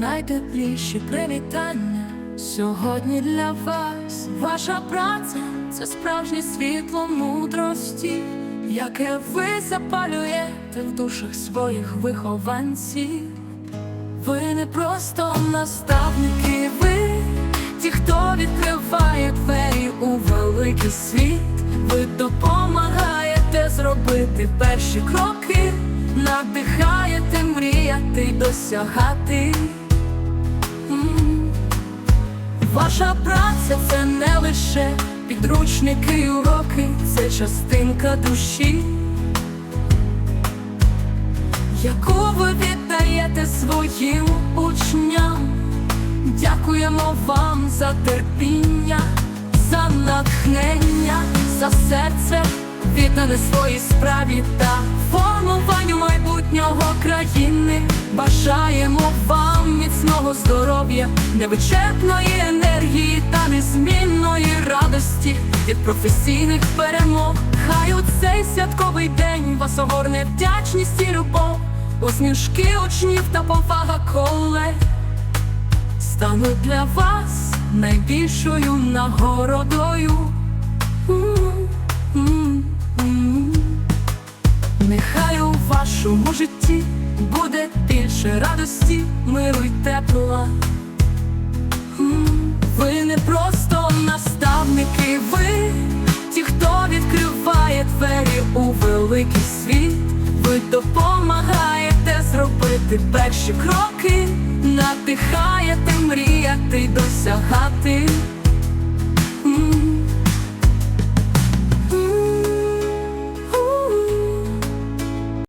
Найтепліші привітання сьогодні для вас. Ваша праця це справжнє світло мудрості, яке ви запалюєте в душах своїх вихованців. Ви не просто наставники, ви ті, хто відкриває двері у великий світ. Ви допомагаєте зробити перші кроки, надихаєте мріяти й досягати. Ваша праця це не лише підручники й уроки, це частинка душі яку ви віддаєте своїм учням. Дякуємо вам за терпіння, за натхнення, за серце, віддане своїй справі та формуванню майбутнього країни. Бажаємо вам міцного здоров'я, невичерпної енергії та незмінної радості від професійних перемог. Хай у цей святковий день вас огорне вдячність і любов, усмішки учнів та повага колег стануть для вас найбільшою нагородою. Житті буде більше радості, миру й тепла. Ви не просто наставники, ви ті, хто відкриває двері у великий світ. Ви допомагаєте зробити перші кроки, надихаєте мріяти досягати.